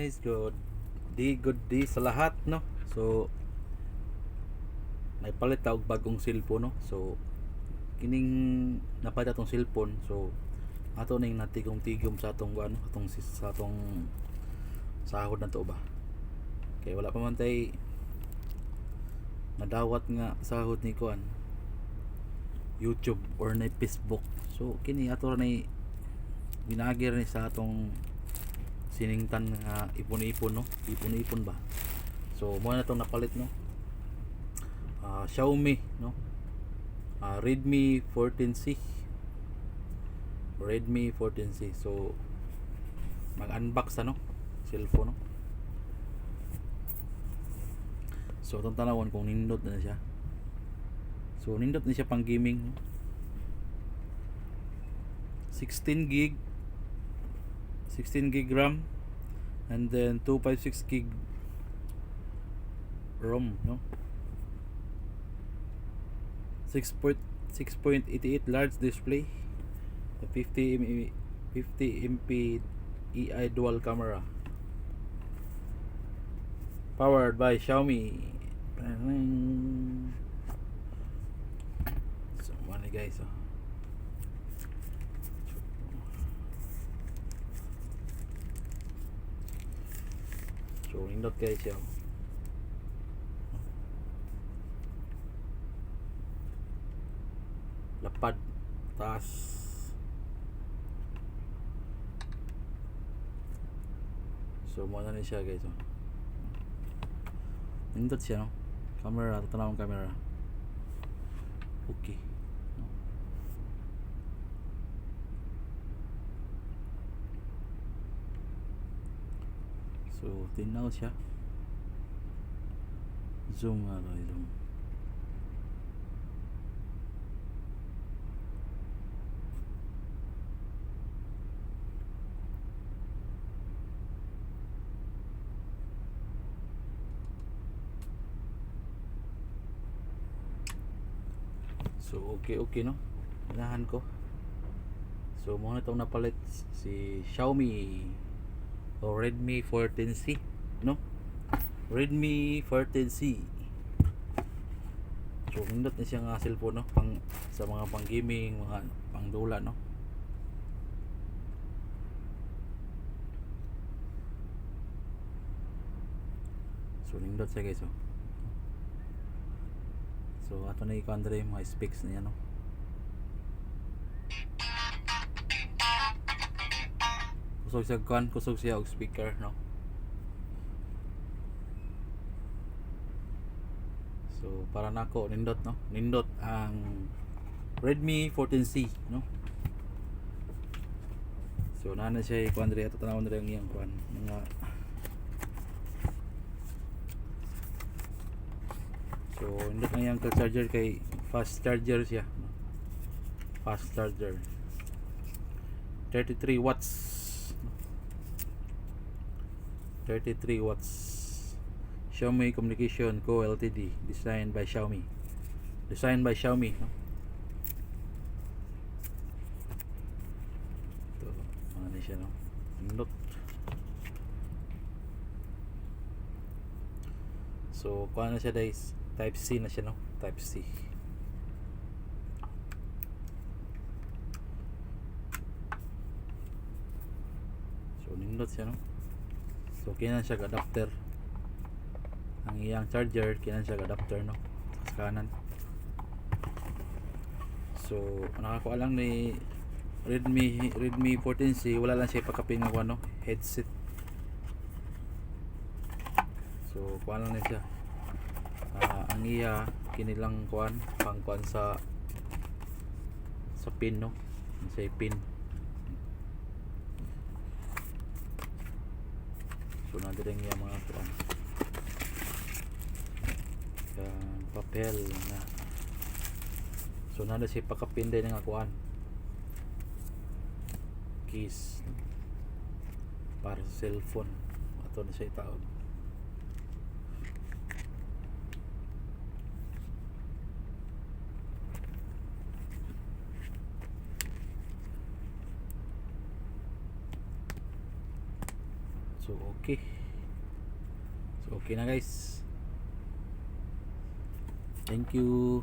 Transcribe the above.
guys, good day, good day sa lahat no. So may palit og bagong cellphone no. So kining napalit atong cellphone so ato ning natigom-tigom sa atong ano, atong sa atong sahod na to ba. Kay wala pa man tay nadawat nga sahod ni kuan YouTube or na Facebook. So kini ato nay ginagir ni sa atong siningtan nga ipon-ipon no? Ipon-ipon ba? So mo na itong napalit no? Ah, Xiaomi no? Ah, Redmi 14C Redmi 14C so mag-unbox ano? Cellphone no? So itong tanawon kung nindot na siya. So nindot na siya pang gaming no? 16 gig 16 gig RAM and then 256 gig ROM no? 6.6.88 large display the 50 M- 50 MP EI dual camera. Powered by Xiaomi. So money guys oh. So, nindot guys siya. Lapad. Taas. So, mo na ni siya guys. Oh. Nindot siya, no? Camera, tatanawang camera. Okay. So, tinaw siya. Zoom nga tayo, zoom. So, okay, okay, no? Inahan ko. So, muna itong napalit si Xiaomi o Redmi 14C no? Redmi 14C so nindot na siya nga cellphone no? Pang sa mga pang gaming mga pang dula no? So nindot siya guys oh. so ato na Andre mga specs niya no kusog siya kuan kusog siya og speaker no? So para nako nindot no? Nindot ang Redmi 14C no? So nana siya kuan diri ato tanawon diri ang iyang kuan mga so nindot ang iyang charger kay fast charger siya fast charger. 33 watts 33 watts. Xiaomi Communication Co Ltd designed by Xiaomi. Designed by Xiaomi no? ito ano siya no? Note so kuha na siya guys? Type C na siya no? Type C. So nindot siya no kinan siya adapter. Ang iyang charger kinan siya adapter no sa kanan. So nakakuha lang ni Redmi Redmi 14C wala lang siya pakapin ng ano headset. So kuha lang na siya. Ah, ang iya kinilang kuan pang kuan sa sa pin no. Sa pin. So nandito yung mga kuan. Yung papel na So nanda si pakapinday ng kuan. Keys para sa cellphone. Ato na siya itaod. So okay. So okay na guys. Thank you.